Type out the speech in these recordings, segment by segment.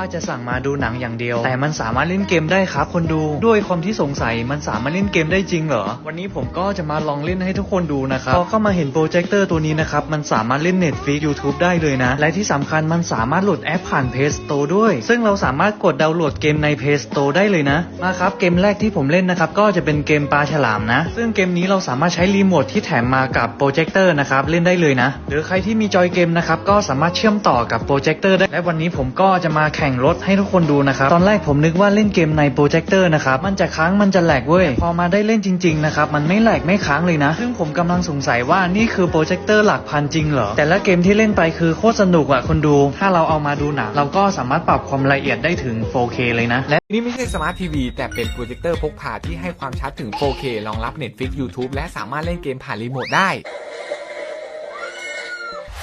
ว่าจะสั่งมาดูหนังอย่างเดียว แต่มันสามารถเล่นเกมได้ครับคนดู ด้วยความที่สงสัยมันสามารถเล่นเกมได้จริงเหรอ วันนี้ผมก็จะมาลองเล่นให้ทุกคนดูนะครับ พอเข้ามาเห็นโปรเจคเตอร์ตัวนี้นะครับ มันสามารถเล่น Netflix YouTube ได้เลยนะ และที่สำคัญมันสามารถโหลดแอปผ่าน Play Store ด้วย ซึ่งเราสามารถกดดาวน์โหลดเกมใน Play Store ได้เลยนะ มาครับเกมแรกที่ผมเล่นนะครับก็จะเป็นเกมปลาฉลามนะ ซึ่งเกมนี้เราสามารถใช้รีโมทที่แถมมากับโปรเจคเตอร์นะครับเล่นได้เลยนะ หรือใครที่มีจอยเกมนะครับก็สามารถเชื่อมต่อกับโปรเจคเตอร์ได้ และวันนี้ผมก็จะมาแข่งรถให้ทุกคนดูนะครับ ตอนแรกผมนึกว่าเล่นเกมในโปรเจคเตอร์นะครับ มันจะค้างมันจะแหลกเว้ย พอมาได้เล่นจริงๆนะครับ มันไม่แหลกไม่ค้างเลยนะ ซึ่งผมกำลังสงสัยว่านี่คือโปรเจคเตอร์หลักพันจริงเหรอ แต่ละเกมที่เล่นไปคือโคตรสนุกอะคนดู ถ้าเราเอามาดูหนังเราก็สามารถปรับความละเอียดได้ถึง 4K เลยนะ และนี่ไม่ใช่สมาร์ททีวีแต่เป็นโปรเจคเตอร์พกพาที่ให้ความชัดถึง 4K รองรับ Netflix YouTube และสามารถเล่นเกมผ่านรีโมทได้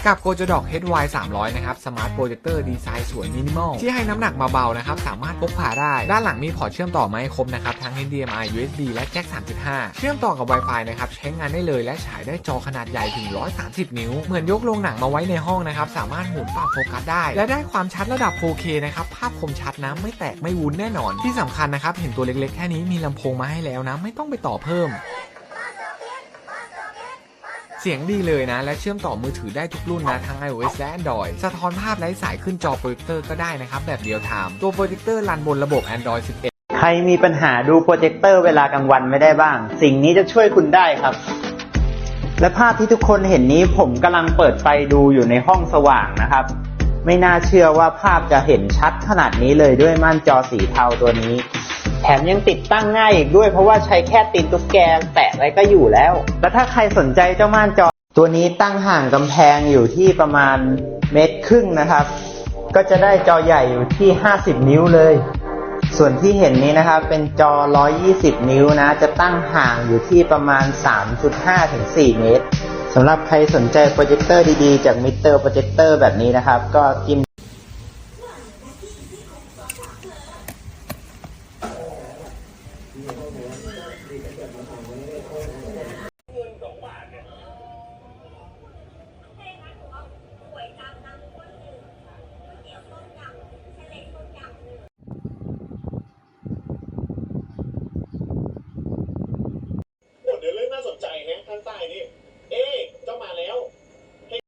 กับ g o j o d o k HY 300 นะครับ สมาร์ทโปรเจคเตอร์ดีไซน์สวยมินิมอล ที่ให้น้ำหนักมาเบานะครับ สามารถพกพาได้ ด้านหลังมีพอร์ตเชื่อมต่อมาให้ครบนะครับ ทั้ง HDMI USB และแจ็ค 3.5 เชื่อมต่อกับ Wi-Fi นะครับ ใช้งานได้เลยและฉายได้จอขนาดใหญ่ถึง 130 นิ้ว เหมือนยกโรงหนังมาไว้ในห้องนะครับ สามารถหมุนปรับโฟกัสได้ และได้ความชัดระดับ 4K นะครับ ภาพคมชัดนะไม่แตกไม่วุ้นแน่นอน ที่สำคัญนะครับ เห็นตัวเล็กๆ แค่นี้มีลำโพงมาให้แล้วนะ ไม่ต้องไปต่อเพิ่ม เสียงดีเลยนะ และเชื่อมต่อมือถือได้ทุกรุ่นนะ ทั้ง iOS และ Android สะท้อนภาพไร้สายขึ้นจอโปรเจคเตอร์ก็ได้นะครับ แบบเดียวไทม์ตัวโปรเจคเตอร์รันบนระบบ Android 11 ใครมีปัญหาดูโปรเจคเตอร์เวลากลางวันไม่ได้บ้าง สิ่งนี้จะช่วยคุณได้ครับ และภาพที่ทุกคนเห็นนี้ผมกำลังเปิดไฟดูอยู่ในห้องสว่างนะครับ ไม่น่าเชื่อว่าภาพจะเห็นชัดขนาดนี้เลยด้วยม่านจอสีเทาตัวนี้ แถมยังติดตั้งง่ายอีกด้วยเพราะว่าใช้แค่ตีนตุ๊กแกแตะไว้ก็อยู่แล้ว แล้วถ้าใครสนใจเจ้าม่านจอ ตัวนี้ตั้งห่างกำแพงอยู่ที่ประมาณเมตรครึ่งนะครับ ก็จะได้จอใหญ่อยู่ที่ 50 นิ้วเลย ส่วนที่เห็นนี้นะครับเป็นจอ 120 นิ้วนะ จะตั้งห่างอยู่ที่ประมาณ 3.5ถึง4เมตรสำหรับใครสนใจโปรเจคเตอร์ดีๆ จากมิเตอร์โปรเจคเตอร์แบบนี้นะครับ ก็จิ้ม เดี๋ยวเรื่องน่าสนใจนะข้างใต้นี่ เอ๊ะเจ้ามาแล้ว